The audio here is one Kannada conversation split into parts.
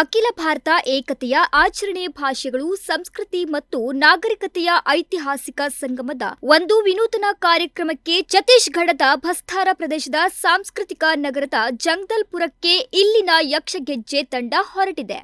ಅಖಿಲ ಭಾರತ ಏಕತೆಯ ಆಚರಣೆ ಭಾಷೆಗಳು, ಸಂಸ್ಕೃತಿ ಮತ್ತು ನಾಗರಿಕತೆಯ ಐತಿಹಾಸಿಕ ಸಂಗಮದ ಒಂದು ವಿನೂತನ ಕಾರ್ಯಕ್ರಮಕ್ಕೆ ಛತ್ತೀಸ್ಗಢದ ಭಸ್ತಾರ ಪ್ರದೇಶದ ಸಾಂಸ್ಕೃತಿಕ ನಗರದ ಜಂಗಲ್ಪುರಕ್ಕೆ ಇಲ್ಲಿನ ಯಕ್ಷಗೆಜ್ಜೆ ತಂಡ ಹೊರಟಿದೆ.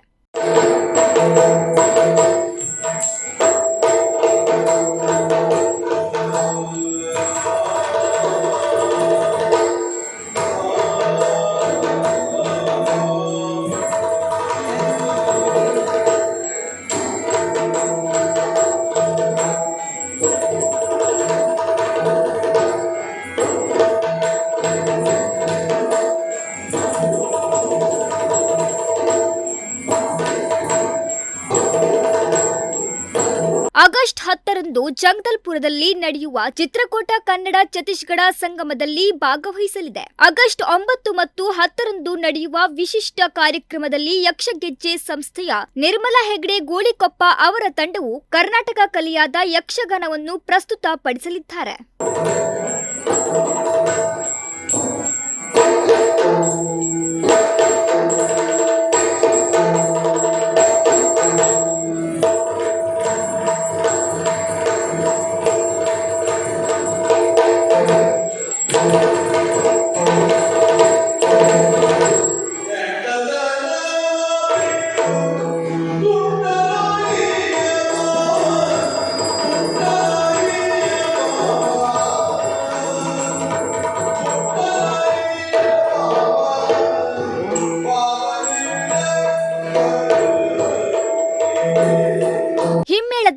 ಆಗಸ್ಟ್ ಹತ್ತರಂದು ಜಗದಲ್ಪುರದಲ್ಲಿ ನಡೆಯುವ ಚಿತ್ರಕೂಟ ಕನ್ನಡ ಛತ್ತೀಸ್ಗಢ ಸಂಗಮದಲ್ಲಿ ಭಾಗವಹಿಸಲಿದೆ. ಆಗಸ್ಟ್ ಒಂಬತ್ತು ಮತ್ತು ಹತ್ತರಂದು ನಡೆಯುವ ವಿಶಿಷ್ಟ ಕಾರ್ಯಕ್ರಮದಲ್ಲಿ ಯಕ್ಷಗೆಜ್ಜೆ ಸಂಸ್ಥೆಯ ನಿರ್ಮಲಾ ಹೆಗ್ಡೆ ಗೋಳಿಕೊಪ್ಪ ಅವರ ತಂಡವು ಕರ್ನಾಟಕ ಕಲೆಯಾದ ಯಕ್ಷಗಾನವನ್ನು ಪ್ರಸ್ತುತಪಡಿಸಲಿದ್ದಾರೆ.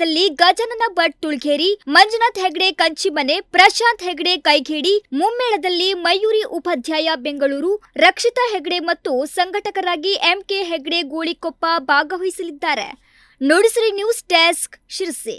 ಹಿಮ್ಮೇಳದಲ್ಲಿ ಗಜನನ ಭಟ್ ತುಳ್ಕೇರಿ, ಮಂಜುನಾಥ್ ಹೆಗ್ಡೆ ಕಂಚಿಮನೆ, ಪ್ರಶಾಂತ್ ಹೆಗ್ಡೆ ಕೈಗೇಡಿ, ಮುಮ್ಮೇಳದಲ್ಲಿ ಮಯೂರಿ ಉಪಾಧ್ಯಾಯ ಬೆಂಗಳೂರು, ರಕ್ಷಿತಾ ಹೆಗ್ಡೆ ಮತ್ತು ಸಂಘಟಕರಾಗಿ ಎಂಕೆ ಹೆಗ್ಡೆ ಗೋಳಿಕೊಪ್ಪ ಭಾಗವಹಿಸಲಿದ್ದಾರೆ. Nudisiri news desk Sirsi.